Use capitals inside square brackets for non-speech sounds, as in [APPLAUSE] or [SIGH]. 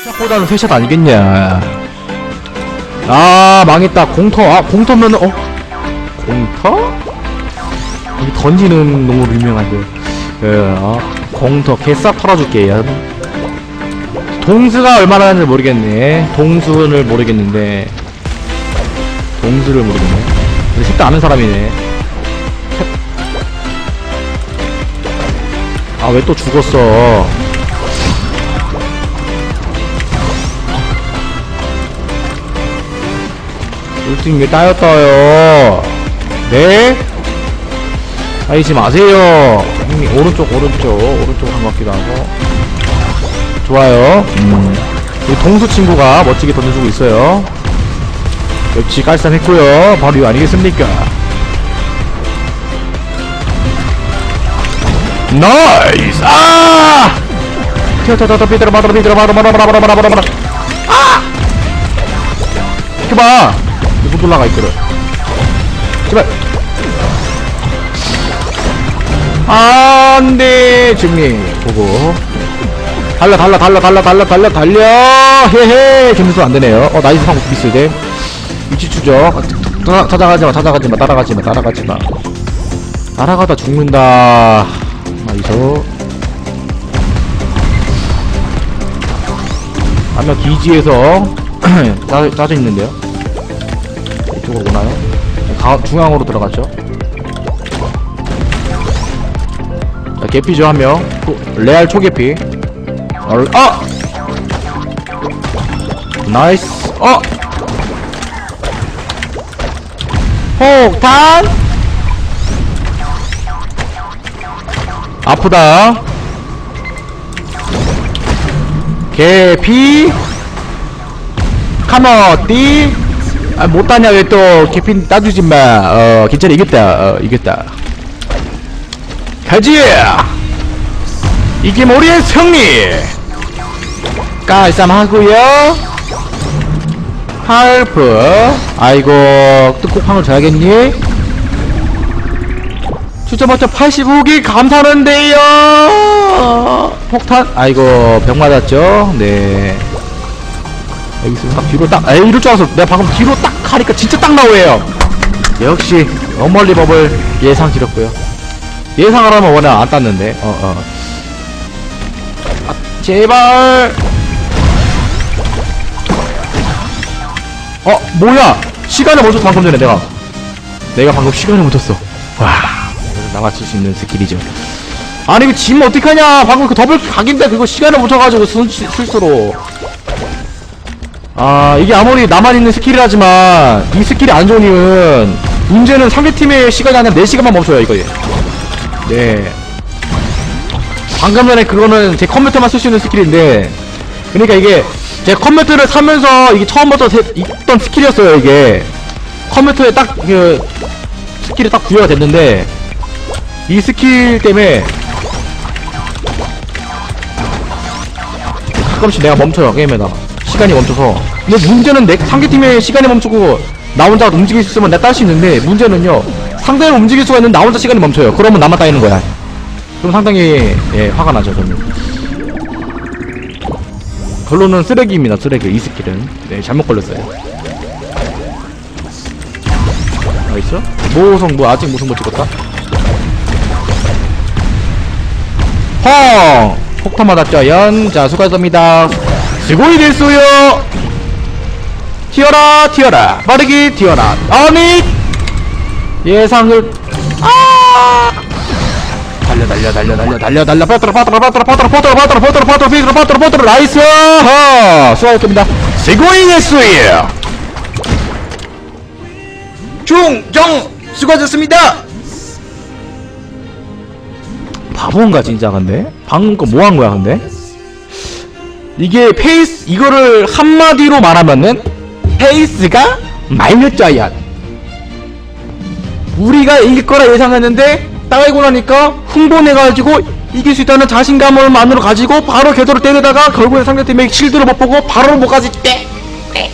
시작보다는 셋샷 아니겠냐. 아 망했다. 공터. 아 공터면 어? 공터? 여기 던지는 놈으로 유명한데. 예, 어, 공터. 개싹 털어줄게. 요 동수가 얼마나 하는지 모르겠네. 동수를 모르겠는데. 동수를 모르겠네. 근데 식도 아는 사람이네 아 왜 또 죽었어 울팅이 따였어요. 네? 따이지 마세요. 형님, 오른쪽, 오른쪽, 오른쪽 한것 같기도 하고. 좋아요. 음. 우리 동수 친구가 멋지게 던져주고 있어요. 역시 깔쌈했고요. 바로 이거 아니겠습니까? 나이스! 아! 튀어튀어튀어 삐들어 마더러 삐들어 마더러 마더러 마더러 마더러 마더러 아! 이렇게 봐! 못 올라가 있거든. 제발. 안 돼. 정리. 보고. 달려, 달려, 달려, 달려, 달려, 달려, 달려. 헤헤. 점수 안 되네요. 어, 나이스 상국 됨. 위치 추적. 따라, 찾아가지 마, 찾아가지 마, 따라가지 마, 따라가지 마. 따라가다 죽는다. 나이스. 한명 기지에서 [CLEARS THROAT] 짜, 짜져 있는데요. 이쪽으로 오나요? 가, 중앙으로 들어갔죠. 자, 개피죠, 한 명. 초- 레알 초개피. 얼, 아! 나이스. 어! 폭탄! 아프다. 개피. 카머띠. 아, 못 따냐, 왜 또, 개핀 따주지 마. 어, 괜찮아, 이겼다. 어, 이겼다. 가지! 이게 우리의 승리! 깔쌈하고요 할프. 아이고, 뜻국팡을 줘야겠니? 추첨버터 85기 감사하는데요! 폭탄? 아이고, 병 맞았죠? 네. 여기 있으면 딱 뒤로 딱, 에이, 이럴 줄 알았어. 내가 방금 뒤로 딱 하니까 진짜 딱 나오예요. 역시, 어멀리 버블 예상 지렸고요 예상을 하면 원래 안 땄는데, 어, 어. 아, 제발! 어, 뭐야! 시간을 멈췄어, 방금 전에 내가. 내가 방금 시간을 멈췄어. 와, 나맞출 수 있는 스킬이죠. 아니, 이거 지면 어떡하냐! 방금 그 더블 각인데 그거 시간을 멈춰가지고 순, 실수로. 아 이게 아무리 나만 있는 스킬이라지만 이 스킬이 안 좋은 이유는 문제는 상대팀의 시간이 아니라 내 시간만 멈춰요 이거 네 방금 전에 그거는 제 컴퓨터만 쓸 수 있는 스킬인데 그러니까 이게 제 컴퓨터를 사면서 이게 처음부터 세- 있던 스킬이었어요 이게 컴퓨터에 딱 그 스킬이 딱 부여가 됐는데 이 스킬 때문에 가끔씩 내가 멈춰요 게임에다가 시간이 멈춰서. 근데 문제는 내 상대팀의 시간이 멈추고 나 혼자 움직일 수 있으면 내가 딸 수 있는데 문제는요 상대는 움직일 수가 있는데 나 혼자 시간이 멈춰요. 그러면 나만 따이는 거야. 그럼 상당히 예 화가 나죠 저는. 결론은 쓰레기입니다 쓰레기. 이 스킬은. 네 잘못 걸렸어요. 나이스 모성 뭐 아직 무슨 뭐 찍었다 펑! 폭탄 맞았죠 연 자 수고하셨습니다. 수고이 됐어요. 튀어라 튀어라. 빠르게 튀어라. 아니! 예상을 아! 달려 달려 달려 달려 달려 달려. 빠뜨려 빠뜨려 빠뜨려 빠뜨려 빠뜨려 빠뜨려 빠뜨려 빠뜨려 빠뜨려 빠뜨려 빠뜨려 나이스! 허 수고하셨습니다. 수고이 됐어요. 중정! 수고하셨습니다 바본가 진짜 근데? 방금 거 뭐 한 거야 근데? 이게 페이스 이거를 한마디로 말하면은 페이스가 말렸자야. 우리가 이길 거라 예상했는데 따이고 나니까 흥분해가지고 이길 수 있다는 자신감을 만으로 가지고 바로 궤도를 때리다가 결국에 상대팀의 실드를 못 보고 바로 못까지 떼. 예,